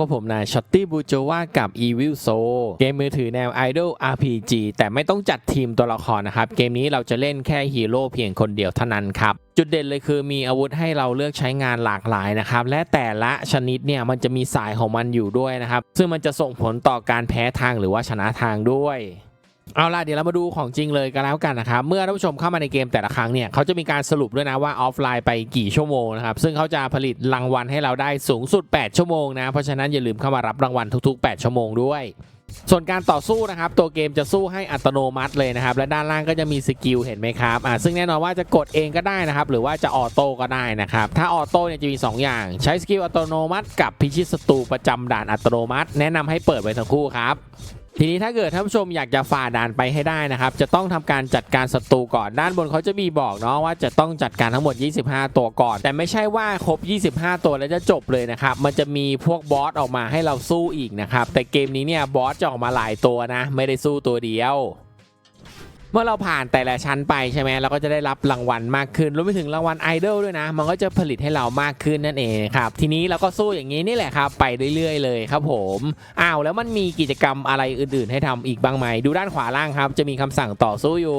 กับผมนายช็อตตี้บูโจวากับ Evil Soul เกมมือถือแนว Idol RPG แต่ไม่ต้องจัดทีมตัวละครนะครับ เกมนี้เราจะเล่นแค่ฮีโร่เพียงคนเดียวเท่านั้นครับจุดเด่นเลยคือมีอาวุธให้เราเลือกใช้งานหลากหลายนะครับ และแต่ละชนิดเนี่ยมันจะมีสายของมันอยู่ด้วยนะครับ ซึ่งมันจะส่งผลต่อการแพ้ทางหรือว่าชนะทางด้วย เอาล่ะเดี๋ยวเรามาดูของจริงเลยกันแล้วกันนะครับเมื่อท่านผู้ชมเข้ามาในเกมแต่ละครั้งเนี่ยเขาจะมีการสรุปด้วยนะว่าออฟไลน์ไปกี่ชั่วโมงนะครับซึ่งเขาจะผลิตรางวัลให้เราได้สูงสุด 8 ชั่วโมงนะเพราะฉะนั้นอย่าลืมเข้ามารับรางวัลทุก ๆ 8 ชั่วโมงด้วยส่วนการต่อสู้นะครับ ตัวเกมจะสู้ให้อัตโนมัติเลยนะครับ และด้านล่างก็จะมีสกิลเห็นไหมครับอ่าซึ่งแน่นอนว่าจะกดเองก็ได้นะครับ หรือว่าจะออโต้ก็ได้นะครับ ถ้าออโต้เนี่ยจะมี 2 อย่าง ใช้สกิลอัตโนมัติ กับพิชิตศัตรูประจำด่านอัตโนมัติ แนะนำให้เปิดไว้ทั้งคู่ครับ ทีนี้ถ้าเกิดท่านผู้ชมอยากจะฝ่าด่านไปให้ได้นะครับ จะต้องทำการจัดการศัตรูก่อนด้านบนเขาจะมีบอกเนาะว่าจะต้องจัดการทั้งหมด 25 ตัวก่อน แต่ไม่ใช่ว่าครบ 25 ตัวแล้วจะจบเลยนะครับ มันจะมีพวกบอสออกมาให้เราสู้อีกนะครับ แต่เกมนี้เนี่ยบอสจะออกมาหลายตัวนะ ไม่ได้สู้ตัวเดียว เมื่อเราผ่านแต่ละชั้นไปใช่ไหมเราก็จะได้รับรางวัลมากขึ้นรวมไปถึงรางวัลไอดอลด้วยนะ มันก็จะผลิตให้เรามากขึ้นนั่นเองครับทีนี้เราก็สู้อย่างนี้นี่แหละครับ ไปเรื่อยๆเลยครับผมอ้าวแล้วมันมีกิจกรรมอะไรอื่น ๆ ให้ทำอีกบ้างไหมดูด้านขวาล่างครับ จะมีคำสั่งต่อสู้อยู่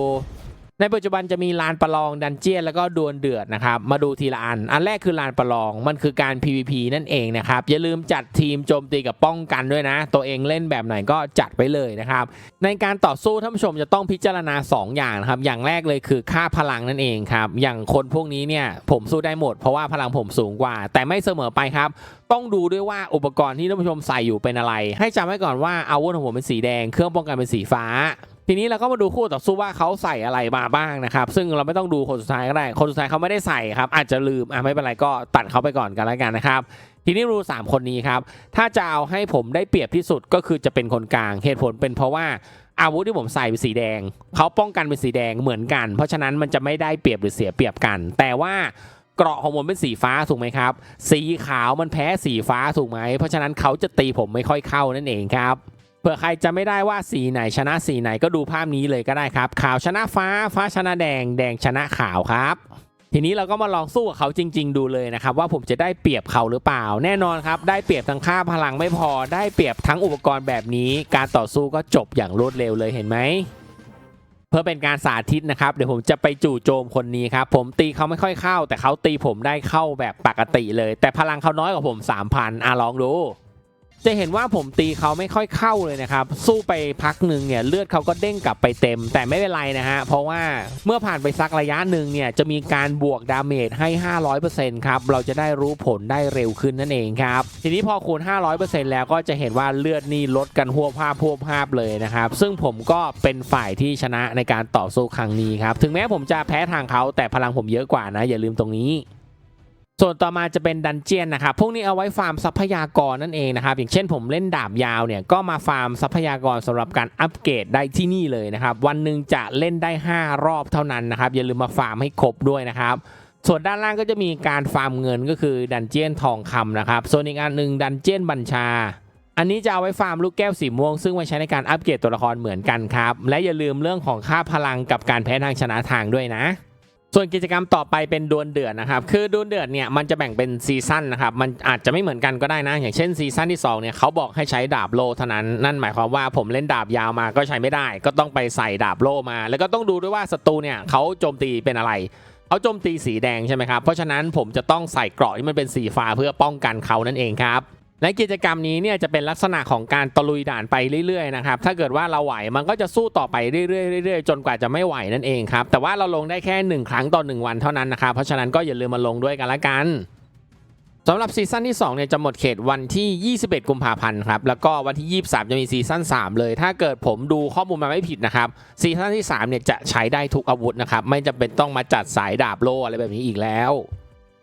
ในปัจจุบันจะมีลานประลองดันเจียนแล้วก็ดวลเดือดนะครับ มาดูทีละอัน อันแรกคือลานประลองมันคือการ PVP นั่นเองนะครับ อย่าลืมจัดทีมโจมตีกับป้องกันด้วยนะ ตัวเองเล่นแบบไหนก็จัดไปเลยนะครับ ในการต่อสู้ท่านผู้ชมจะต้องพิจารณา 2 อย่างนะครับ อย่างแรกเลยคือค่าพลังนั่นเองครับ อย่างคนพวกนี้เนี่ยผมสู้ได้หมดเพราะว่าพลังผมสูงกว่า แต่ไม่เสมอไปครับต้องดูด้วยว่าอุปกรณ์ที่ท่านผู้ชมใส่อยู่เป็นอะไร ให้จำไว้ก่อนว่าอาวุธของผมเป็นสีแดง เครื่องป้องกันเป็นสีฟ้า ทีนี้เราก็มาดูคู่ต่อสู้ว่าเขาใส่อะไรมาบ้างนะครับ ซึ่งเราไม่ต้องดูคนสุดท้ายก็ได้ คนสุดท้ายเขาไม่ได้ใส่ครับ อาจจะลืมอะไม่เป็นไรก็ตัดเขาไปก่อนกันแล้วกันนะครับ ทีนี้รูสามคนนี้ครับ ถ้าจะเอาให้ผมได้เปรียบที่สุดก็คือจะเป็นคนกลางเหตุผลเป็นเพราะว่าอาวุธที่ผมใส่เป็นสีแดง เขาป้องกันเป็นสีแดงเหมือนกัน เพราะฉะนั้นมันจะไม่ได้เปรียบหรือเสียเปรียบกัน แต่ว่าเกราะของผมเป็นสีฟ้าถูกไหมครับ สีขาวมันแพ้สีฟ้าถูกไหม เพราะฉะนั้นเขาจะตีผมไม่ค่อยเข้านั่นเองครับ เผื่อใครจะไม่ได้ว่าสีไหนชนะสีไหนก็ดูภาพนี้เลยก็ได้ครับ ขาวชนะฟ้าฟ้าชนะแดง แดงชนะขาวครับ ทีนี้เราก็มาลองสู้กับเขาจริง ๆ ดูเลยนะครับ ว่าผมจะได้เปรียบเขาหรือเปล่า แน่นอนครับ ได้เปรียบทั้งค่าพลังไม่พอ ได้เปรียบทั้งอุปกรณ์แบบนี้ การต่อสู้ก็จบอย่างรวดเร็วเลยเห็นไหมเพื่อเป็นการสาธิตนะครับ เดี๋ยวผมจะไปจู่โจมคนนี้ครับ ผมตีเขาไม่ค่อยเข้า แต่เขาตีผมได้เข้าแบบปกติเลย แต่พลังเขาน้อยกว่าผม3,000อะลองดู จะเห็นว่าผมตีเขาไม่ค่อยเข้าเลยนะครับ สู้ไปพักหนึ่งเนี่ยเลือดเขาก็เด้งกลับไปเต็ม แต่ไม่เป็นไรนะฮะ เพราะว่าเมื่อผ่านไปสักระยะหนึ่งเนี่ยจะมีการบวกดาเมจให้ 500%ครับ เราจะได้รู้ผลได้เร็วขึ้นนั่นเองครับ ทีนี้พอคูณ 500%แล้วก็จะเห็นว่าเลือดนี่ลดกันหัวภาพหัวภาพเลยนะครับ ซึ่งผมก็เป็นฝ่ายที่ชนะในการต่อสู้ครั้งนี้ครับ ถึงแม้ผมจะแพ้ทางเขาแต่พลังผมเยอะกว่านะ อย่าลืมตรงนี้ ส่วนต่อมาจะเป็นดันเจียนนะครับ พวกนี้เอาไว้ฟาร์มทรัพยากรนั่นเองนะครับ อย่างเช่นผมเล่นดาบยาวเนี่ย ก็มาฟาร์มทรัพยากรสำหรับการอัปเกรดได้ที่นี่เลยนะครับ วันหนึ่งจะเล่นได้ 5 รอบเท่านั้นนะครับ อย่าลืมมาฟาร์มให้ครบด้วยนะครับ ส่วนด้านล่างก็จะมีการฟาร์มเงินก็คือดันเจียนทองคำนะครับ ส่วนอีกอันหนึ่งดันเจียนบัญชา อันนี้จะเอาไว้ฟาร์มลูกแก้วสีม่วง ซึ่งไว้ใช้ในการอัปเกรดตัวละครเหมือนกันครับ และอย่าลืมเรื่องของค่าพลังกับการแพ้ทางชนะทางด้วยนะ ส่วนกิจกรรมต่อไปเป็นดวลเดือดนะครับ คือดวลเดือดเนี่ยมันจะแบ่งเป็นซีซั่นนะครับ มันอาจจะไม่เหมือนกันก็ได้นะ อย่างเช่นซีซั่นที่2เนี่ยเขาบอกให้ใช้ดาบโลเท่านั้น นั่นหมายความว่าผมเล่นดาบยาวมาก็ใช้ไม่ได้ ก็ต้องไปใส่ดาบโลมา แล้วก็ต้องดูด้วยว่าศัตรูเนี่ยเขาโจมตีเป็นอะไร เขาโจมตีสีแดงใช่ไหมครับ เพราะฉะนั้นผมจะต้องใส่เกราะที่มันเป็นสีฟ้าเพื่อป้องกันเขานั่นเองครับ และกิจกรรมนี้เนี่ยจะเป็นลักษณะของการตะลุยด่านไปเรื่อยๆนะครับถ้าเกิดว่าเราไหวมันก็จะสู้ต่อไปเรื่อยๆเรื่อยๆจนกว่าจะไม่ไหวนั่นเองครับแต่ว่าเราลงได้แค่ 1 ครั้งต่อ 1 วันเท่านั้นนะครับเพราะฉะนั้นก็อย่าลืมมาลงด้วยกันละกันสำหรับซีซั่นที่2เนี่ยจะหมดเขตวันที่ 21 กุมภาพันธ์ครับแล้วก็วันที่ 23 จะมีซีซั่น3 เลย ถ้าเกิดผมดูข้อมูลมาไม่ผิดนะครับซีซั่นที่3เนี่ยจะใช้ได้ทุกอาวุธนะครับไม่จำเป็นต้องมาจัดสายดาบโล่อะไรแบบนี้อีกแล้ว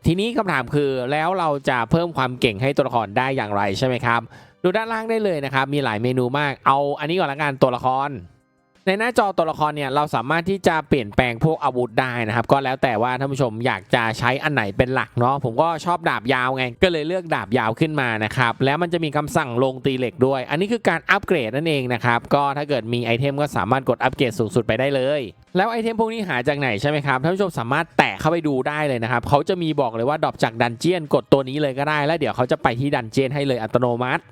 ทีนี้คำถามคือแล้วเราจะเพิ่มความเก่งให้ตัวละครได้อย่างไรใช่ไหมครับ ดูด้านล่างได้เลยนะครับ มีหลายเมนูมาก เอาอันนี้ก่อนละกันตัวละคร ในหน้าจอตัวละครเนี่ยเราสามารถที่จะเปลี่ยนแปลงพวกอาวุธได้นะครับ ก็แล้วแต่ว่าท่านผู้ชมอยากจะใช้อันไหนเป็นหลักเนาะผมก็ชอบดาบยาวไง ก็เลยเลือกดาบยาวขึ้นมานะครับแล้วมันจะมีคำสั่งลงตีเหล็กด้วย อันนี้คือการอัปเกรดนั่นเองนะครับก็ถ้าเกิดมีไอเทมก็สามารถกดอัปเกรดสูงสุดไปได้เลย แล้วไอเทมพวกนี้หาจากไหนใช่ไหมครับท่านผู้ชมสามารถแตะเข้าไปดูได้เลยนะครับเขาจะมีบอกเลยว่าดรอปจากดันเจียนกดตัวนี้เลยก็ได้ แล้วเดี๋ยวเขาจะไปที่ดันเจียนให้เลยอัตโนมัติ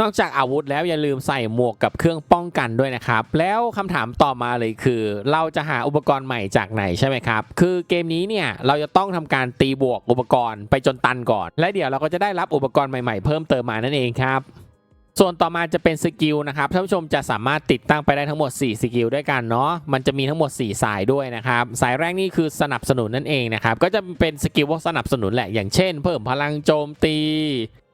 นอกจากอาวุธแล้วอย่าลืมใส่หมวกกับเครื่องป้องกันด้วยนะครับ แล้วคำถามต่อมาเลยคือ เราจะหาอุปกรณ์ใหม่จากไหนใช่ไหมครับ คือเกมนี้เนี่ยเราจะต้องทำการตีบวกอุปกรณ์ไปจนตันก่อน และเดี๋ยวเราก็จะได้รับอุปกรณ์ใหม่ๆ เพิ่มเติมมานั่นเองครับส่วนต่อมาจะเป็นสกิลนะครับท่านผู้ชมจะสามารถติดตั้งไปได้ทั้งหมด 4 สกิลด้วยกันเนาะมันจะมีทั้งหมด 4 สายด้วยนะครับสายแรกนี่คือสนับสนุนนั่นเองนะครับก็จะเป็นสกิลพวกสนับสนุนแหละอย่างเช่น เพิ่มพลังโจมตี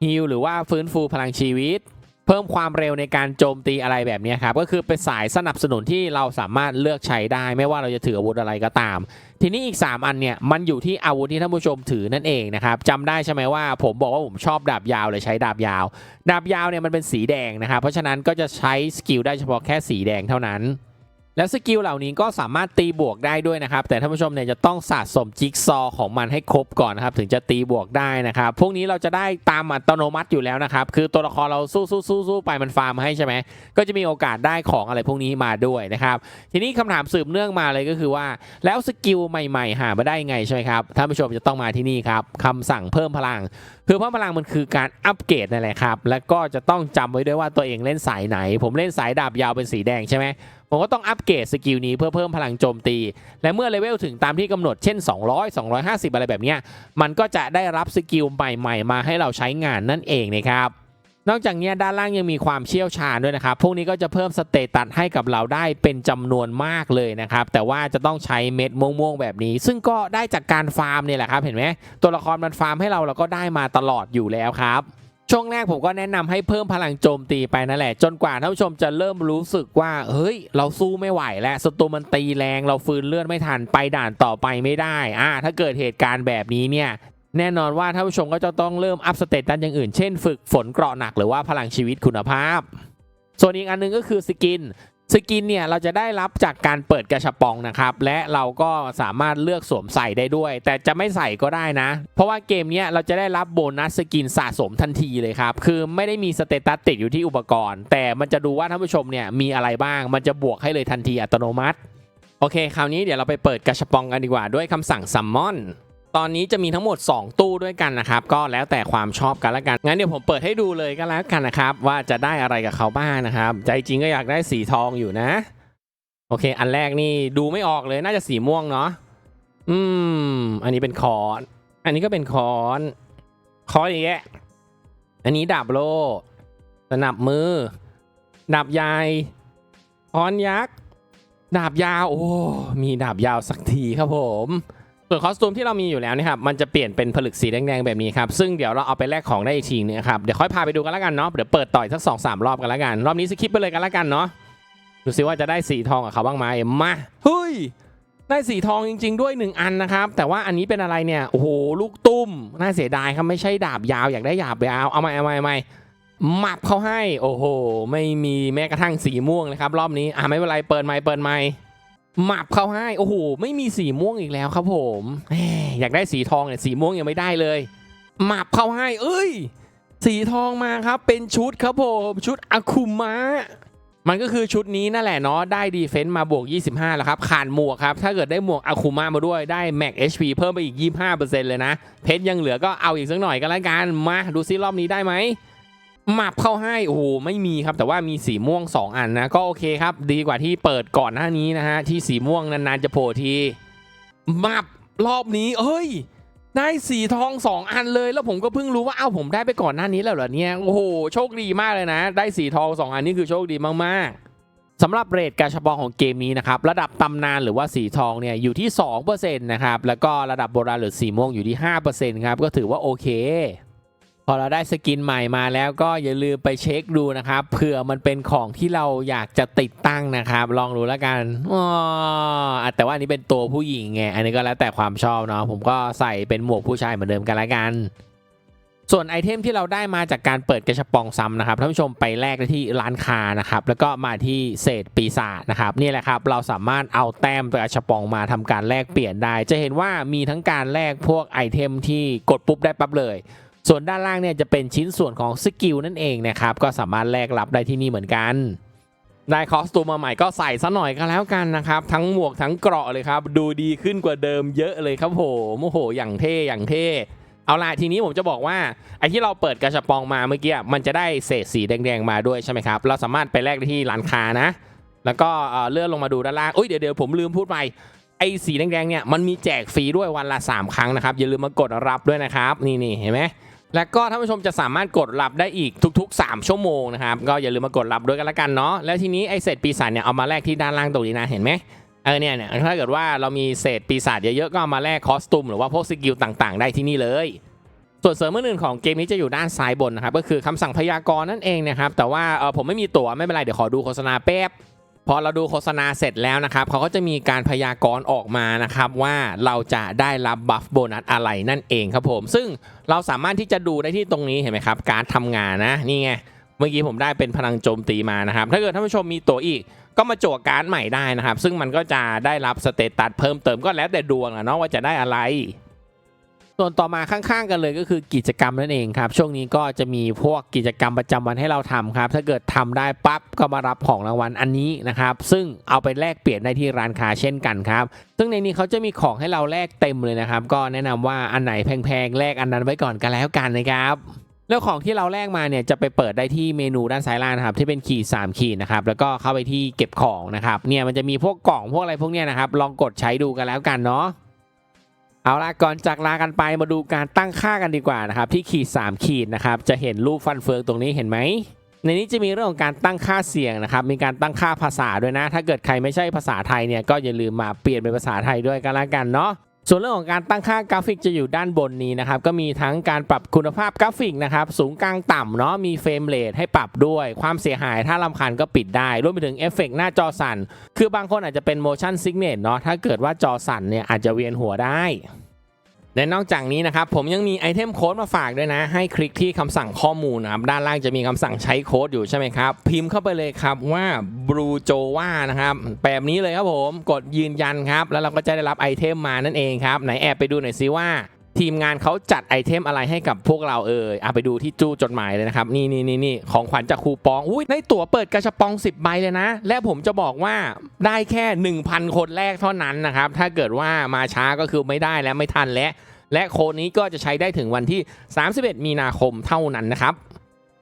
ฮิลหรือว่าฟื้นฟูพลังชีวิต เพิ่มความเร็วในการโจมตีอะไรแบบนี้ครับ ก็คือเป็นสายสนับสนุนที่เราสามารถเลือกใช้ได้ ไม่ว่าเราจะถืออาวุธอะไรก็ตาม ทีนี้อีก 3 อันเนี่ยมันอยู่ที่อาวุธที่ท่านผู้ชมถือนั่นเองนะครับจำได้ใช่ไหมว่า ผมบอกว่าผมชอบดาบยาวเลยใช้ดาบยาว ดาบยาวเนี่ยมันเป็นสีแดงนะครับเพราะฉะนั้นก็จะใช้สกิลได้เฉพาะแค่สีแดงเท่านั้น แล้วสกิลเหล่านี้ก็สามารถตีบวกได้ด้วยนะครับ แต่ท่านผู้ชมเนี่ยจะต้องสะสมจิ๊กซอของมันให้ครบก่อนนะครับ ถึงจะตีบวกได้นะครับ พวกนี้เราจะได้ตามอัตโนมัติอยู่แล้วนะครับ คือตัวละครเราสู้สู้สู้สู้ไปมันฟาร์มให้ใช่ไหมก็จะมีโอกาสได้ของอะไรพวกนี้มาด้วยนะครับ ทีนี้คำถามสืบเนื่องมาเลยก็คือว่า แล้วสกิลใหม่ ๆ หามาได้ไงใช่ไหมครับท่านผู้ชมจะต้องมาที่นี่ครับคำสั่งเพิ่มพลัง คือเพิ่มพลังมันคือการอัปเกรดนั่นแหละครับแล้วก็จะต้องจำไว้ด้วยว่าตัวเองเล่นสายไหน ผมเล่นสายดาบยาวเป็นสีแดงใช่ไหม ผมก็ต้องอัปเกรดสกิลนี้เพื่อเพิ่มพลังโจมตี และเมื่อเลเวลถึงตามที่กำหนดเช่น 200 250 อะไรแบบนี้มันก็จะได้รับสกิลใหม่ๆ มาให้เราใช้งานนั่นเองนะครับนอกจากนี้ด้านล่างยังมีความเชี่ยวชาญด้วยนะครับ พวกนี้ก็จะเพิ่มสเตตัสให้กับเราได้เป็นจำนวนมากเลยนะครับ แต่ว่าจะต้องใช้เม็ดม่วงๆแบบนี้ ซึ่งก็ได้จากการฟาร์มเนี่ยแหละครับ เห็นไหมตัวละครมันฟาร์มให้เราเราก็ได้มาตลอดอยู่แล้วครับ ช่วงแรกผมก็แนะนำให้เพิ่มพลังโจมตีไปนั่นแหละ จนกว่าท่านผู้ชมจะเริ่มรู้สึกว่าเฮ้ย เราสู้ไม่ไหวแล้วศัตรูมันตีแรงเราฟื้นเลือดไม่ทันไปด่านต่อไปไม่ได้อ่าถ้าเกิดเหตุการณ์แบบนี้เนี่ยแน่นอนว่าท่านผู้ชมก็จะต้องเริ่มอัพสเตตัสอย่างอื่น เช่น ฝึกฝนเกราะหนักหรือว่าพลังชีวิตคุณภาพ ส่วนอีกอันหนึงก็คือสกิน สกินเนี่ยเราจะได้รับจากการเปิดกระชับปองนะครับและเราก็สามารถเลือกสวมใส่ได้ด้วย แต่จะไม่ใส่ก็ได้นะ เพราะว่าเกมเนี้ยเราจะได้รับโบนัสสกินสะสมทันทีเลยครับ คือไม่ได้มีสเตตัสติดอยู่ที่อุปกรณ์ แต่มันจะดูว่าท่านผู้ชมเนี่ยมีอะไรบ้าง มันจะบวกให้เลยทันทีอัตโนมัติ โอเค คราวนี้เดี๋ยวเราไปเปิดกระชับปองกันดีกว่าด้วยคำสั่ง summon ตอนนี้จะมีทั้งหมด 2 ตู้ด้วยกันนะครับ ก็แล้วแต่ความชอบกันละกัน งั้นเดี๋ยวผมเปิดให้ดูเลยก็แล้วกันนะครับ ว่าจะได้อะไรกับเขาบ้างนะครับ ใจจริงก็อยากได้สีทองอยู่นะ โอเค อันแรกนี่ดูไม่ออกเลยน่าจะสีม่วงเนาะอืม อันนี้เป็นคอน อันนี้ก็เป็นคอนคอนอย่างเงี้ยอันนี้ดาบโลสนับมือ ดาบใหญ่คอนยักษ์ ดาบยาว โอ้ มีดาบยาวสักทีครับผม ส่วนคอสตูมที่เรามีอยู่แล้วนะครับมันจะเปลี่ยนเป็นผลึกสีแดงๆแบบนี้ครับซึ่งเดี๋ยวเราเอาไปแลกของได้อีกทีนึงครับเดี๋ยวค่อยพาไปดูกันแล้วกันเนาะเดี๋ยวเปิดต่อยสักสองสามรอบกันแล้วกัน รอบนี้สคิปไปเลยกันแล้วกันเนาะดูซิว่าจะได้สีทองกับเขาบ้างไหมมาเฮ้ยได้สีทองจริง ๆ ด้วยหนึ่งอันนะครับ แต่ว่าอันนี้เป็นอะไรเนี่ยโอ้โหลูกตุ้มน่าเสียดายครับไม่ใช่ดาบยาวอยากได้ดาบยาวเอามาเอามาเอามาหมับเขาให้ โอ้โห ไม่มีแม้กระทั่งสีม่วงเลยครับ รอบนี้อะไม่เป็นไรเปิดไม้เปิดไม้ หมับเขาให้โอ้โหไม่มีสีม่วงอีกแล้วครับผมอยากได้สีทองเนี่ยสีม่วงยังไม่ได้เลยหมับเขาให้ เอ้ย สีทองมาครับ เป็นชุดครับผมชุดอาคุมะมันก็คือชุดนี้นั่นแหละเนาะได้ดีเฟนต์มาบวก 25 แล้วครับขาดหมวกครับ ถ้าเกิดได้หมวกอาคุมะมาด้วยได้แม็ก HP เพิ่มไปอีก 25%เลยนะ เพชรยังเหลือก็เอาอีกสักหน่อยก็แล้วกันมาดูซิรอบนี้ได้ไหม มับเข้าให้โอ้โหไม่มีครับ แต่ว่ามีสีม่วง 2 อันนะ ก็โอเคครับ ดีกว่าที่เปิดก่อนหน้านี้นะฮะ ที่สีม่วงนานๆจะโผล่ทีหมับรอบนี้เอ้ย ได้สีทองสองอันเลย แล้วผมก็เพิ่งรู้ว่าเอ้าผมได้ไปก่อนหน้านี้แล้วเหรอเนี่ยโอ้โหโชคดีมากเลยนะ ได้สีทองสองอันนี่คือโชคดีมากๆสำหรับเรทการเฉพาะของเกมนี้นะครับระดับตำนานหรือว่าสีทองเนี่ยอยู่ที่2%นะครับแล้วก็ระดับโบราณหรือสีม่วงอยู่ที่5%ครับก็ถือว่าโอเค อเราได้สกินใหม่มาแล้วก็อย่าลืมไปเช็คดูนะครับเผื่อมันเป็นของที่เราอยากจะติดตั้งนะครับ ลองดูแล้วกันอ๋อแต่ว่าอันนี้เป็นตัวผู้หญิงไงอันนี้ก็แล้วแต่ความชอบเนาะผมก็ใส่เป็นหมวกผู้ชายเหมือนเดิมกันละกันส่วนไอเทมที่เราได้มาจากการเปิดกระชับปองซ้ำนะครับท่านผู้ชมไปแลกได้ที่ร้านค้านะครับแล้วก็มาที่เศษปีศาจนะครับนี่แหละครับเราสามารถเอาแต้มกระชับปองมาทำการแลกเปลี่ยนได้ จะเห็นว่ามีทั้งการแลกพวกไอเทมที่กดปุ๊บได้ปั๊บเลย ส่วนด้านล่างเนี่ยจะเป็นชิ้นส่วนของสกิลนั่นเองนะครับ ก็สามารถแลกรับได้ที่นี่เหมือนกัน ได้คอสตูมมาใหม่ก็ใส่ซะหน่อยก็แล้วกันนะครับ ทั้งหมวกทั้งเกราะเลยครับ ดูดีขึ้นกว่าเดิมเยอะเลยครับผมโอ้โห อย่างเท่ อย่างเท่ เอาล่ะทีนี้ผมจะบอกว่าไอ้ที่เราเปิดกระชับปองมาเมื่อกี้มันจะได้เศษสีแดงๆมาด้วยใช่ไหมครับ เราสามารถไปแลกได้ที่ร้านค้านะ แล้วก็เลื่อนลงมาดูด้านล่างอุ้ยเดี๋ยวเดี๋ยวผมลืมพูดไปไอ้สีแดงๆเนี่ยมันมีแจกฟรีด้วยวันละ 3 ครั้งนะครับอย่าลืมมากดรับด้วยนะครับนี่นี่เห็นไหม แล้วก็ท่านผู้ชมจะสามารถกดรับได้อีกทุก ๆ 3 ชั่วโมงนะครับ ก็อย่าลืมมากดรับด้วยกันละกันเนาะแล้วทีนี้ไอ้เศษปีศาจเนี่ยเอามาแลกที่ด้านล่างตรงนี้นะเห็นไหมเออเนี่ยเนี่ยถ้าเกิดว่าเรามีเศษปีศาจเยอะๆก็ามาแลกคอสตูมหรือว่าพวกสกิลต่างๆ ได้ที่นี่เลย ส่วนเสริมอื่นๆของเกมนี้จะอยู่ด้านซ้ายบนนะครับก็คือคำสั่งพยากรณ์นั่นเองนะครับแต่ว่าเออผมไม่มีตั๋วไม่เป็นไรเดี๋ยวขอดูโฆษณาแป๊บ พอเราดูโฆษณาเสร็จแล้วนะครับเขาก็จะมีการพยากรณ์ออกมานะครับว่าเราจะได้รับบัฟโบนัสอะไรนั่นเองครับผม ซึ่งเราสามารถที่จะดูได้ที่ตรงนี้เห็นไหมครับ การทำงานนะนี่ไงเมื่อกี้ผมได้เป็นพลังโจมตีมานะครับ ถ้าเกิดท่านผู้ชมมีตัวอีกก็มาจวการ์ดใหม่ได้นะครับ ซึ่งมันก็จะได้รับสเตตัสเพิ่มเติมก็แล้วแต่ดวงอะเนาะว่าจะได้อะไร ส่วนต่อมาข้างๆกันเลยก็คือกิจกรรมนั่นเองครับ ช่วงนี้ก็จะมีพวกกิจกรรมประจำวันให้เราทำครับ ถ้าเกิดทำได้ปั๊บก็มารับของรางวัลอันนี้นะครับ ซึ่งเอาไปแลกเปลี่ยนได้ที่ร้านค้าเช่นกันครับ ซึ่งในนี้เขาจะมีของให้เราแลกเต็มเลยนะครับ ก็แนะนำว่าอันไหนแพงๆแลกอันนั้นไว้ก่อนกันแล้วกันนะครับแล้วของที่เราแลกมาเนี่ยจะไปเปิดได้ที่เมนูด้านซ้ายล่างครับที่เป็นขีด3ขีดนะครับแล้วก็เข้าไปที่เก็บของนะครับเนี่ยมันจะมีพวกกล่องพวกอะไรพวกเนี้ยนะครับลองกดใช้ดูกันแล้วกันเนาะ เอาละก่อนจากลากันไปมาดูการตั้งค่ากันดีกว่านะครับ ที่ขีด 3 ขีดนะครับ จะเห็นรูปฟันเฟืองตรงนี้เห็นไหมในนี้จะมีเรื่องของการตั้งค่าเสียงนะครับ มีการตั้งค่าภาษาด้วยนะ ถ้าเกิดใครไม่ใช่ภาษาไทยเนี่ยก็อย่าลืมมาเปลี่ยนเป็นภาษาไทยด้วยกันละกันเนาะ ส่วนเรื่องของการตั้งค่ากราฟิกจะอยู่ด้านบนนี้นะครับ ก็มีทั้งการปรับคุณภาพกราฟิกนะครับ สูงกลางต่ำเนาะมีเฟรมเรทให้ปรับด้วยความเสียหายถ้าลำคาญก็ปิดได้ รวมไปถึงเอฟเฟกต์หน้าจอสั่น คือบางคนอาจจะเป็น motion sickness เนาะถ้าเกิดว่าจอสั่นเนี่ยอาจจะเวียนหัวได้ และนอกจากนี้นะครับผมยังมีไอเทมโค้ดมาฝากด้วยนะ ให้คลิกที่คำสั่งข้อมูลนะครับด้านล่างจะมีคำสั่งใช้โค้ดอยู่ใช่ไหมครับ พิมพ์เข้าไปเลยครับว่า Blue j o a นะครับแบบนี้เลยครับผมกดยืนยันครับ แล้วเราก็จะได้รับไอเทมมานั่นเองครับไหนแอบไปดูหน่อยซิว่า ทีมงานเขาจัดไอเทมอะไรให้กับพวกเราเอ่ยอะไปดูที่จู้จดหมายเลยนะครับ นี่นี่นี่นี่ของขวัญจากคูปอง อุ้ยในตั๋วเปิดกระชับปอง 10 ใบเลยนะ และผมจะบอกว่าได้แค่ 1,000 คนแรกเท่านั้นนะครับ ถ้าเกิดว่ามาช้าก็คือไม่ได้และไม่ทันแล้วและโค้ดนี้ก็จะใช้ได้ถึงวันที่ 31 มีนาคมเท่านั้นนะครับ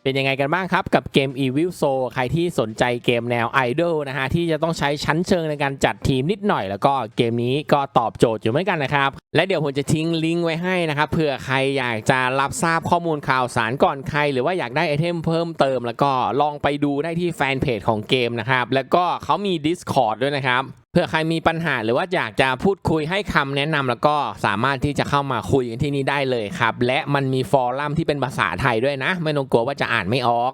เป็นยังไงกันบ้างครับ กับเกม Evil Soul ใครที่สนใจเกมแนว Idol นะฮะ ที่จะต้องใช้ชั้นเชิงในการจัดทีมนิดหน่อย แล้วก็เกมนี้ก็ตอบโจทย์อยู่เหมือนกันนะครับ และเดี๋ยวผมจะทิ้งลิงก์ไว้ให้นะครับเผื่อใครอยากจะรับทราบข้อมูลข่าวสารก่อนใคร หรือว่าอยากได้ไอเทมเพิ่มเติม แล้วก็ลองไปดูได้ที่แฟนเพจของเกมนะครับแล้วก็เขามี Discord ด้วยนะครับเพื่อใครมีปัญหาหรือว่าอยากจะพูดคุยให้คำแนะนำแล้วก็สามารถที่จะเข้ามาคุยกันที่นี่ได้เลยครับ และมันมีฟอรัมที่เป็นภาษาไทยด้วยนะ ไม่ต้องกลัวว่าจะอ่านไม่ออก